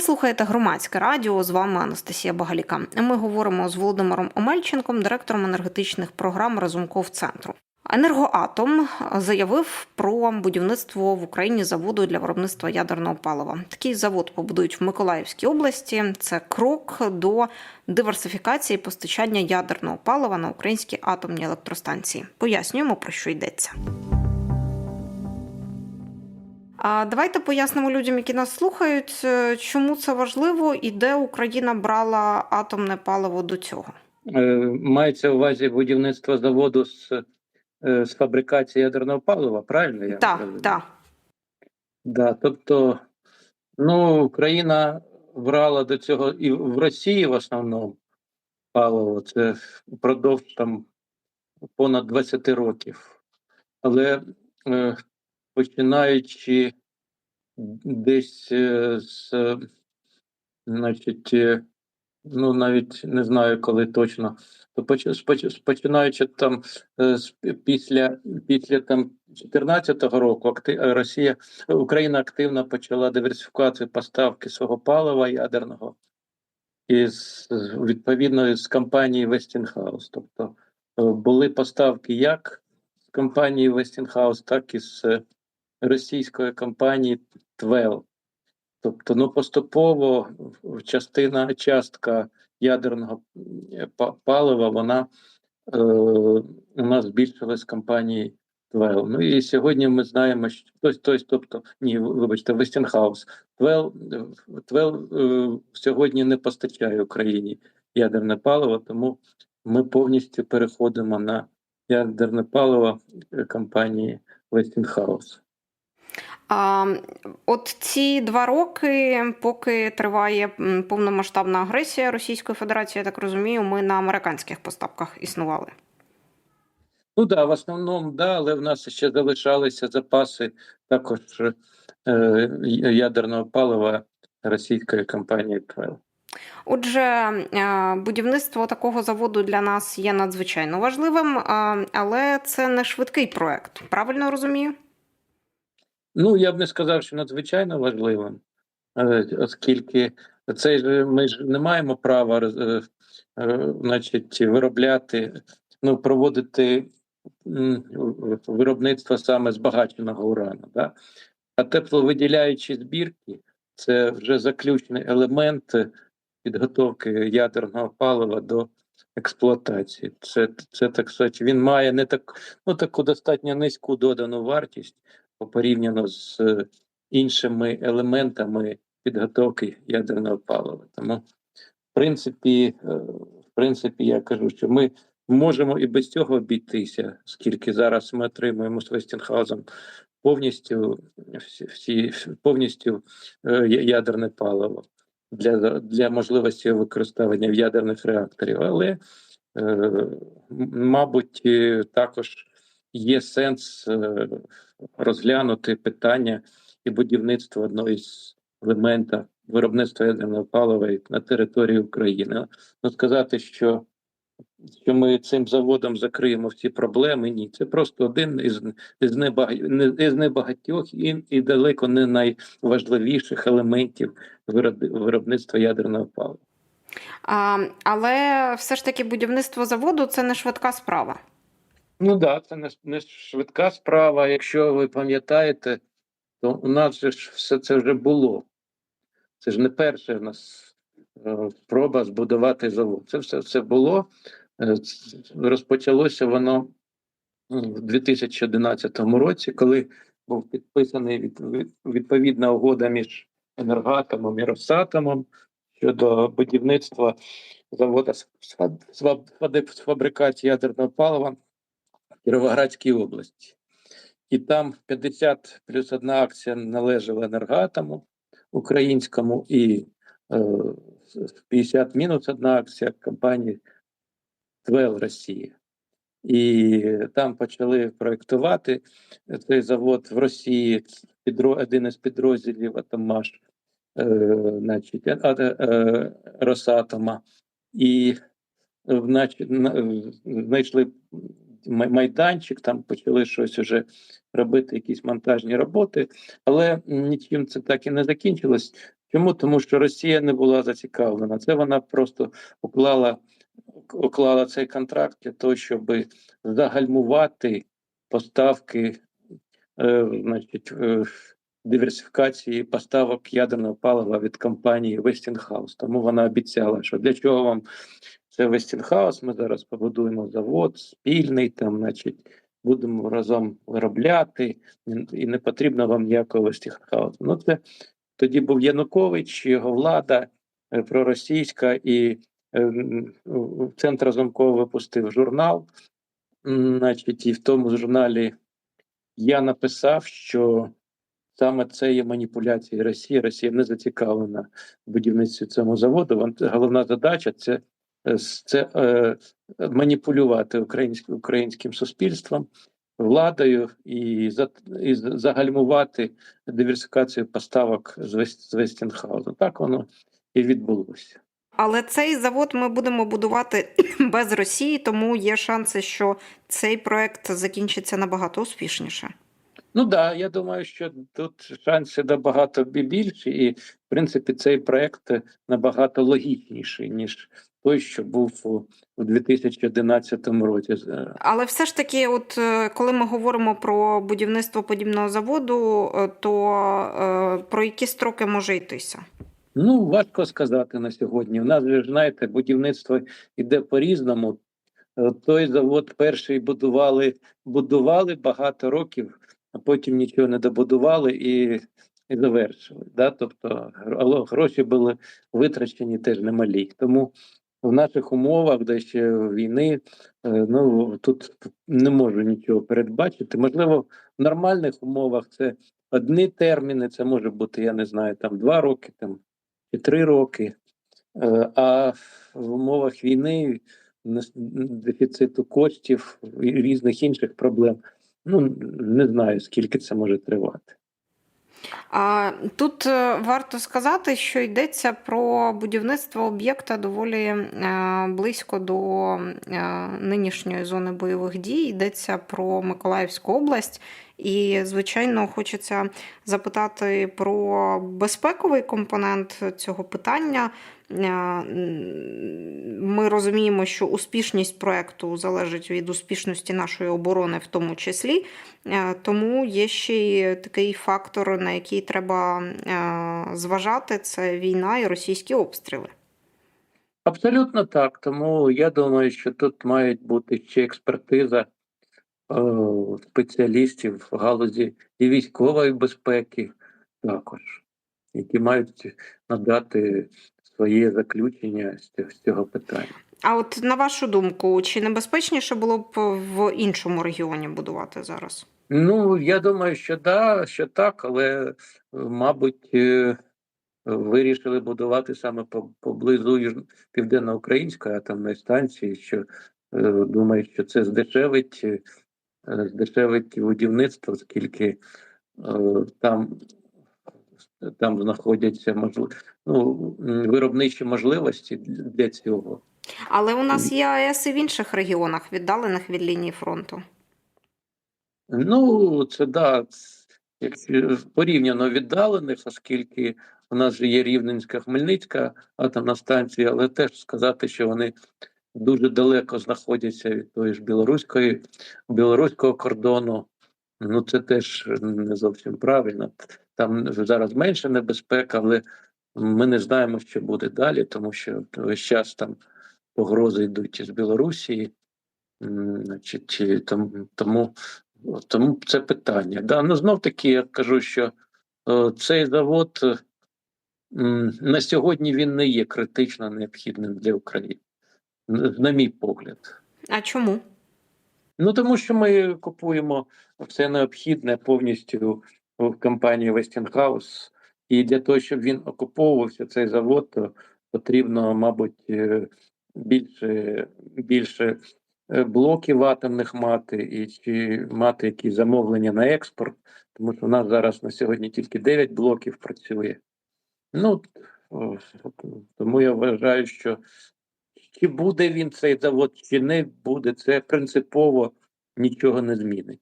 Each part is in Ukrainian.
Ви слухаєте громадське радіо. З вами Анастасія Багаліка. Ми говоримо з Володимиром Омельченком, директором енергетичних програм Разумков центру. Енергоатом заявив про будівництво в Україні заводу для виробництва ядерного палива. Такий завод побудують в Миколаївській області. Це крок до диверсифікації постачання ядерного палива на українські атомні електростанції. Пояснюємо про що йдеться. А давайте пояснимо людям, які нас слухають, е, чому це важливо і де Україна брала атомне паливо до цього. Е, Мається на увазі будівництво заводу з, е, з фабрикації ядерного палива, правильно? Я Так, так. Да, тобто, ну, Україна брала до цього і в Росії в основному паливо, це впродовж там понад 20 років. Але е, починаючи десь е, з, значить, е, ну навіть не знаю, коли точно, то починаючи там е, після, після там 14-го року акти- Росія Україна активно почала диверсифікацію поставки свого палива ядерного із відповідно з компанії Westinghouse. Тобто були поставки як з компанії Westinghouse, так і з російської компанії Твел. Тобто, ну поступово частина частка ядерного е, палива вона е, у нас збільшилась компанії Твел. Ну і сьогодні ми знаємо, що тобто, тобто, тобто ні, вибачте, Westinghouse. Твел, Твел е, сьогодні не постачає Україні ядерне паливо, тому ми повністю переходимо на ядерне паливо компанії Westinghouse. От ці два роки, поки триває повномасштабна агресія Російської Федерації, я так розумію, ми на американських поставках існували. Ну да, в основному, да, але в нас ще залишалися запаси також е, ядерного палива російської компанії Твел. Отже, е, будівництво такого заводу для нас є надзвичайно важливим, але це не швидкий проект. Правильно розумію? Ну, я б не сказав, що надзвичайно важливим, е, оскільки це ж ми ж не маємо права е, е, значить, виробляти, ну, проводити виробництво саме збагаченого урану. Да? А тепловиділяючі збірки це вже заключний елемент підготовки ядерного палива до експлуатації. Це, це так сказати, він має не так, ну, таку достатньо низьку додану вартість порівняно з е, іншими елементами підготовки ядерного палива. Тому, в принципі, е, в принципі, я кажу, що ми можемо і без цього обійтися, оскільки зараз ми отримуємо з Вестінхаузом повністю всі, повністю е, ядерне паливо для, для можливості використання в ядерних реакторів. Але, мабуть, також є сенс розглянути питання і будівництва одного із елементів виробництва ядерного палива на території України. Ну, сказати, що, що ми цим заводом закриємо всі проблеми, ні. Це просто один із, із, небаг... із небагатьох і, і далеко не найважливіших елементів вироб- виробництва ядерного палива. А, але все ж таки будівництво заводу це не швидка справа. Ну так, да, це не, швидка справа. Якщо ви пам'ятаєте, то у нас же ж все це вже було. Це ж не перша в нас е, спроба збудувати завод. Це все, все було. Е, Розпочалося воно в 2011 році, коли був підписаний від, від- відповідна угода між енергоатомом і Росатомом щодо будівництва заводу з, з фаб- з фаб- з фабрикації ядерного палива Кіровоградській області. І там 50 плюс одна акція належала енергоатому українському, і е, 50 мінус одна акція компанії Твел Росія. І там почали проєктувати цей завод в Росії, підро, один із підрозділів Атомаш, е, значить, а, е, е, Росатома. І е, значить, е, знайшли май- майданчик, там почали щось уже робити, якісь монтажні роботи, але нічим це так і не закінчилось. Чому? Тому що Росія не була зацікавлена. Це вона просто уклала, уклала цей контракт для того, щоб загальмувати поставки, е, значить, е, диверсифікації поставок ядерного палива від компанії Westinghouse. Тому вона обіцяла, що для чого вам це Westinghouse, ми зараз побудуємо завод спільний, там, значить, будемо разом виробляти, і не потрібно вам ніякого Westinghouse. Ну, це тоді був Янукович, його влада е, проросійська, і е, центр Разумкова випустив журнал. Значить, і в тому журналі я написав, що саме це є маніпуляції Росії. Росія не зацікавлена в будівництві цього заводу. Головна задача це, це е, маніпулювати українським, українським суспільством, владою і, за, і загальмувати диверсифікацію поставок з, Вест, з Вестінхаузу. Так воно і відбулося. Але цей завод ми будемо будувати без Росії, тому є шанси, що цей проект закінчиться набагато успішніше. Ну так, да, я думаю, що тут шанси набагато бі- більші, і в принципі цей проект набагато логічніший, ніж той, що був у, у 2011 році. Е, Але все ж таки, от е, коли ми говоримо про будівництво подібного заводу, е, то про які строки може йтися? Ну, важко сказати на сьогодні. У нас же знаєте, будівництво йде по-різному. Е, Той завод перший будували, будували багато років, а потім нічого не добудували і, і завершили. Да? Тобто гро- гроші були витрачені теж немалі. Тому в наших умовах, де ще війни, е, ну тут не можу нічого передбачити. Можливо, в нормальних умовах це одні терміни, це може бути, я не знаю, там два роки, там чи три роки. Е, А в умовах війни, дефіциту коштів і різних інших проблем, ну не знаю, скільки це може тривати. Тут е, варто сказати, що йдеться про будівництво об'єкта доволі е, близько до е, нинішньої зони бойових дій. Йдеться про Миколаївську область. І, звичайно, хочеться запитати про безпековий компонент цього питання. Е, Ми розуміємо, що успішність проекту залежить від успішності нашої оборони, в тому числі. Е, Тому є ще й такий фактор, на який треба е, зважати: це війна і російські обстріли. Абсолютно так. Тому я думаю, що тут мають бути ще експертиза спеціалістів в галузі і військової безпеки також, які мають надати своє заключення з цього- питання. А от на вашу думку, чи небезпечніше було б в іншому регіоні будувати зараз? Ну, я думаю, що да, що так, але, е, мабуть, е, вирішили будувати саме поблизу Південноукраїнської атомної станції, що е, думаю, що це здешевить, е, здешевить будівництво, оскільки е, там, там знаходяться можливо, ну, виробничі можливості для цього. Але у нас є АЕС і в інших регіонах, віддалених від лінії фронту. Ну, це да, якщо порівняно віддалених, оскільки у нас же є Рівненська Хмельницька атомна станція, але теж сказати, що вони дуже далеко знаходяться від тої ж білоруської білоруського кордону. Ну, це теж не зовсім правильно. Там зараз менша небезпека, але ми не знаємо, що буде далі, тому що весь час там погрози йдуть із Білорусі. Значить, там, тому, тому це питання. Да, ну знов таки я кажу, що е, цей завод м, на сьогодні він не є критично необхідним для України, на мій погляд. А чому? Ну тому що ми купуємо все необхідне повністю в компанії Westinghouse, і для того, щоб він окуповувався, цей завод, то потрібно, мабуть, е, більше, більше е, блоків атомних мати і чи мати якісь замовлення на експорт, тому що у нас зараз на сьогодні тільки 9 блоків працює. Ну тому я вважаю, що чи буде він цей завод, чи не буде, це принципово нічого не змінить.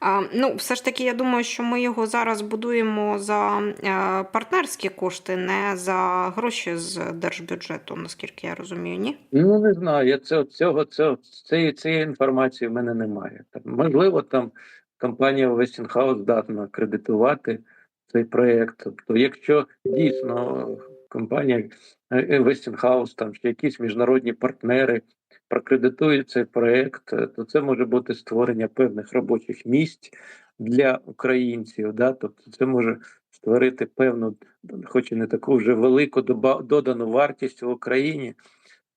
А, ну, все ж таки, я думаю, що ми його зараз будуємо за е, партнерські кошти, не за гроші з держбюджету, наскільки я розумію, ні? Ну не знаю. Я цього цього цього цієї, цієї інформації в мене немає. Там можливо, там компанія Westinghouse здатна кредитувати цей проект. Тобто, якщо дійсно компанія е, Westinghouse, там чи якісь міжнародні партнери прокредитують цей проект, е, то це може бути створення певних робочих місць для українців. Да? Тобто, це може створити певну, хоч і не таку вже велику додану вартість в Україні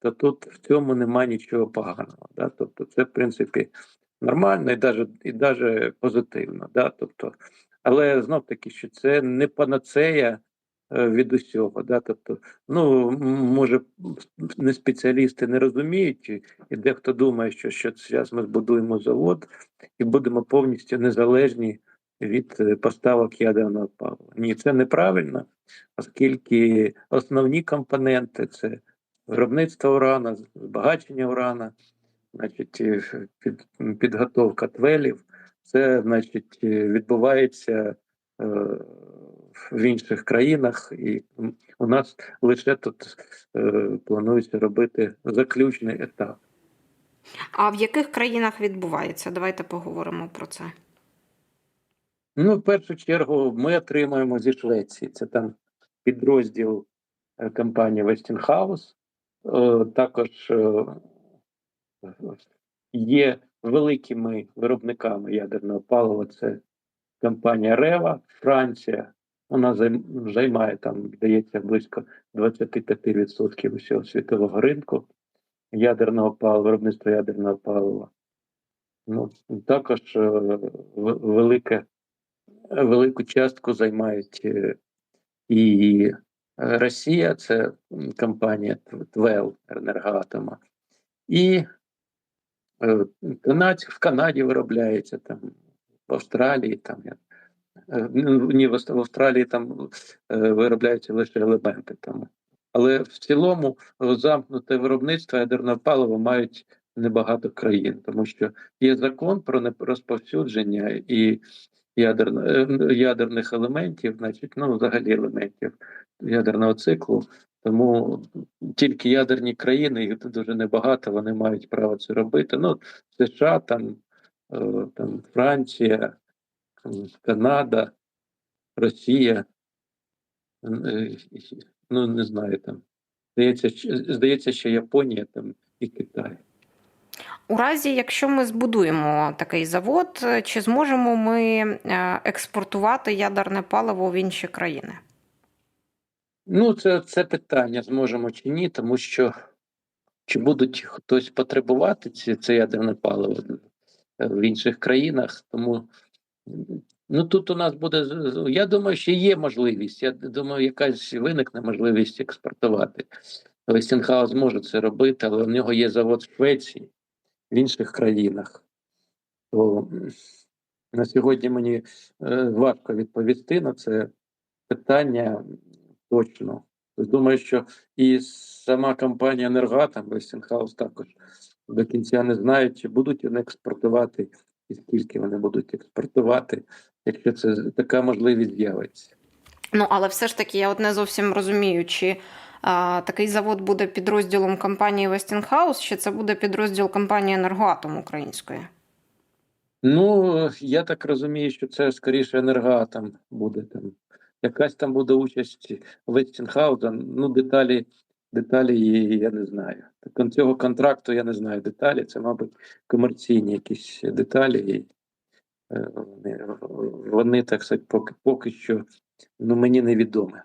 то тут в цьому нема нічого поганого. Да? Тобто, це в принципі нормально і даже, і даже позитивно. Да? Тобто, але знов таки, що це не панацея від усього. Да? Тобто, ну може, не спеціалісти не розуміють, і дехто думає, що, що зараз ми збудуємо завод і будемо повністю незалежні від е, поставок ядерного палива. Ні, це неправильно, оскільки основні компоненти це виробництво урана, збагачення урана, значить, е, під, підготовка твелів. Це, значить, е, відбувається е, в інших країнах, і у нас лише тут е, планується робити заключний етап. А в яких країнах відбувається? Давайте поговоримо про це. Ну, в першу чергу, ми отримаємо зі Швеції. Це там підрозділ е, компанії Westinghouse. Е, Також е, є великими виробниками ядерного палива. Це компанія Рева, Франція. Вона займ- займає там, здається, близько 25% усього світового ринку ядерного палива, виробництва ядерного палива. Ну, також е, велике велику частку займають е, і е, Росія, це компанія ТВЕЛ Енергоатома, і в Канаді виробляється там, в Австралії там. я- Ні, в Австралії там е, виробляються лише елементи там. Але в цілому е, замкнуте виробництво ядерного палива мають небагато країн, тому що є закон про нерозповсюдження і ядерно, е, ядерних елементів, значить, ну, взагалі елементів ядерного циклу. Тому тільки ядерні країни, їх дуже небагато, вони мають право це робити. Ну, США, там, е, там Франція, Канада, Росія. е, Ну, не знаю там. Здається, здається, що Японія там і Китай. У разі, якщо ми збудуємо такий завод, чи зможемо ми е, експортувати ядерне паливо в інші країни? Ну, це, це питання, зможемо чи ні, тому що чи будуть хтось потребувати ці, це ядерне паливо е, в інших країнах. Тому ну тут у нас буде я думаю, що є можливість. Я думаю, якась виникне можливість експортувати. Вестінхаус може це робити, але в нього є завод в Швеції, в інших країнах. То на сьогодні мені е, важко відповісти на це питання точно. Думаю, що і сама компанія Енергоатом, Westinghouse також до кінця не знають, чи будуть вони експортувати, і скільки вони будуть експортувати, якщо це така можливість з'явиться. Ну, але все ж таки, я от не зовсім розумію, чи а, такий завод буде підрозділом компанії Westinghouse, чи це буде підрозділ компанії Енергоатом української? Ну, я так розумію, що це скоріше енергоатом буде там. Якась там буде участь Вестінхауза. Ну, деталі, деталі її я не знаю. Так, цього контракту я не знаю деталі. Це, мабуть, комерційні якісь деталі. І, е, вони, вони, так сказати, поки, поки що ну, мені невідоме.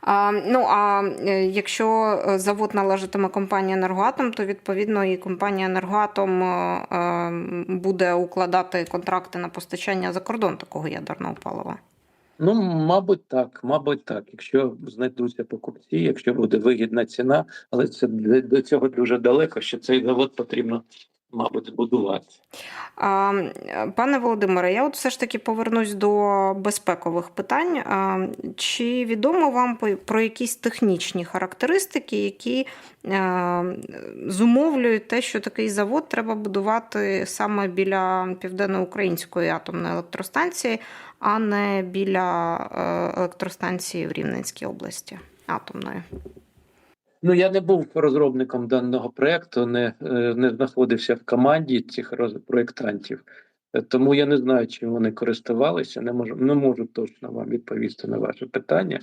А, ну а е, якщо е, завод належатиме компанії Енергоатом, то відповідно і компанія Енергоатом буде укладати контракти на постачання за кордон такого ядерного палива. Ну, мабуть, так, мабуть, так. Якщо знайдуться покупці, якщо буде вигідна ціна, але це до цього дуже далеко, що цей завод потрібно мабуть, е, Пане Володимире, я от все ж таки повернусь до безпекових питань. Чи відомо вам про якісь технічні характеристики, які зумовлюють те, що такий завод треба будувати саме біля південноукраїнської атомної електростанції, а не біля е, електростанції в Рівненській області атомної? Ну, я не був розробником даного проекту, не, е, не знаходився в команді цих проєктантів, тому я не знаю, чим вони користувалися. Не можу, не можу точно вам відповісти на ваше питання.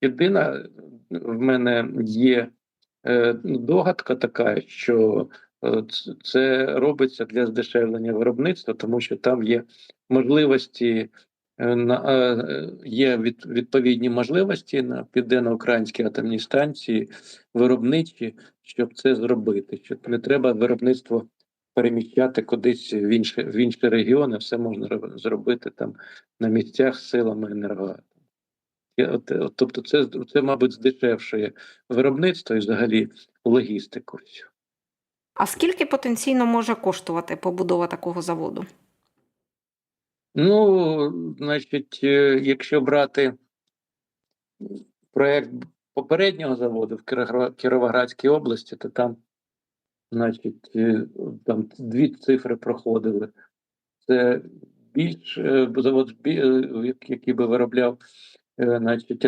Єдина в мене є е, догадка така, що е, це робиться для здешевлення виробництва, тому що там є можливості. Е, е, є відповідні можливості на південно-українській атомній станції виробничі, щоб це зробити. Щоб не треба виробництво переміщати кудись в інші, в інші регіони, все можна зробити там на місцях силами енергоатому. Тобто, це, це, мабуть, здешевшує виробництво і взагалі логістику. А скільки потенційно може коштувати побудова такого заводу? Ну, значить, е, якщо брати проект попереднього заводу в Кіровогра- Кіровоградській області, то там, значить, е, там дві цифри проходили. Це більш е, завод, який би виробляв, значить,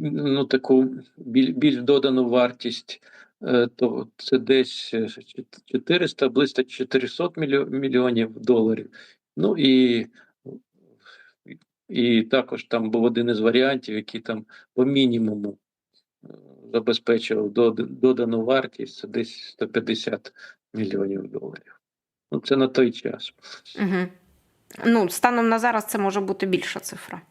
ну, таку більш додану вартість, то це десь е, 400, близько 400 мільйонів доларів. Ну і, і також там був один із варіантів, який там по мінімуму е, забезпечував додану вартість, це десь 150 мільйонів доларів. Ну, це на той час. Угу. Ну, станом на зараз це може бути більша цифра.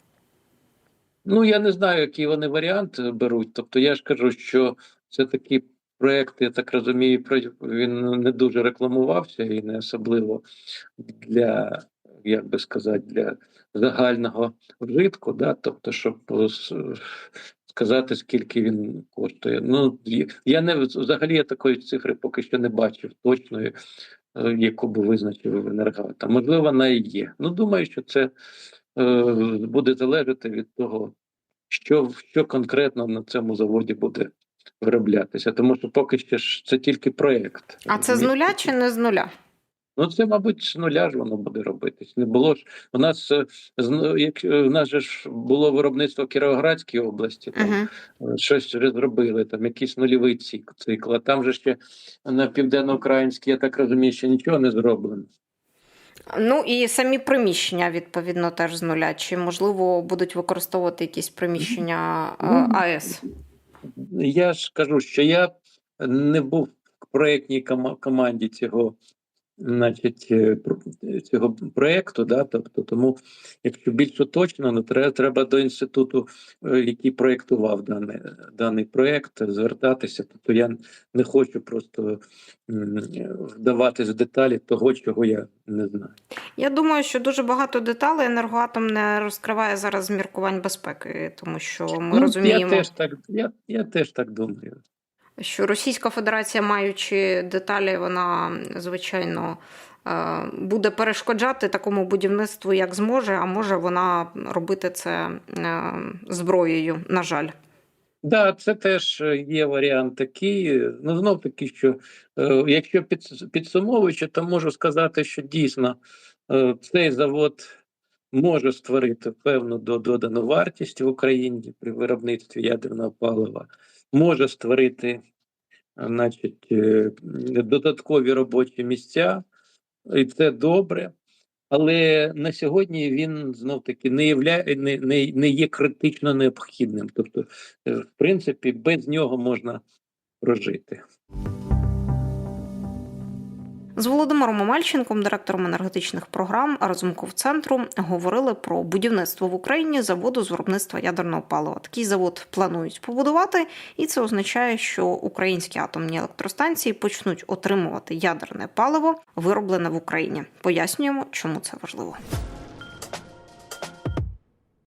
Ну, я не знаю, який вони варіант е, беруть. Тобто, я ж кажу, що це такий проєкт, я так розумію, він не дуже рекламувався і не особливо для, як би сказати, для загального вжитку, да? тобто, щоб е, сказати, скільки він коштує. Ну, я не взагалі я такої цифри поки що не бачив точної, е, яку би визначив енергата. Можливо, вона і є. Ну, думаю, що це е, буде залежати від того, що, що конкретно на цьому заводі буде вироблятися. Тому що поки що ж це тільки проєкт. А це з нуля чи не з нуля? Ну, це, мабуть, з нуля ж воно буде робитись. Не було ж у нас е, ну, як у нас же ж було виробництво в Кіровоградській області. Там Угу. е, щось вже зробили, там якийсь нульовий цикл. А там же ще на південноукраїнській, я так розумію, ще нічого не зроблено. Ну і самі приміщення, відповідно, теж з нуля. Чи можливо будуть використовувати якісь приміщення е, Ну, АЕС? Я ж кажу, що я не був в проєктній команді цього, значить, е, про- цього проєкту, да, тобто, тому, якщо більш точно, ну, треба, треба до інституту, е, який проєктував даний, даний проєкт, звертатися. Тобто я не хочу просто вдаватись в деталі того, чого я не знаю. Я думаю, що дуже багато деталей енергоатом не розкриває зараз з міркувань безпеки, тому що ми Ну, розуміємо, Я теж так, я, я теж так думаю. Що Російська Федерація, маючи деталі, вона звичайно е, буде перешкоджати такому будівництву, як зможе, а може вона робити це е, зброєю, на жаль. Да, це теж є варіант такий. Ну, знов таки, що е, якщо підсумовуючи, то можу сказати, що дійсно цей завод може створити певну додану вартість в Україні при виробництві ядерного палива, може створити е, значить, е, додаткові робочі місця, і це добре. Але на сьогодні він знов таки не являє не, не, не є критично необхідним. Тобто, е, в принципі, без нього можна прожити. З Володимиром Омельченком, директором енергетичних програм Разумков центру, говорили про будівництво в Україні заводу з виробництва ядерного палива. Такий завод планують побудувати, і це означає, що українські атомні електростанції почнуть отримувати ядерне паливо, вироблене в Україні. Пояснюємо, чому це важливо.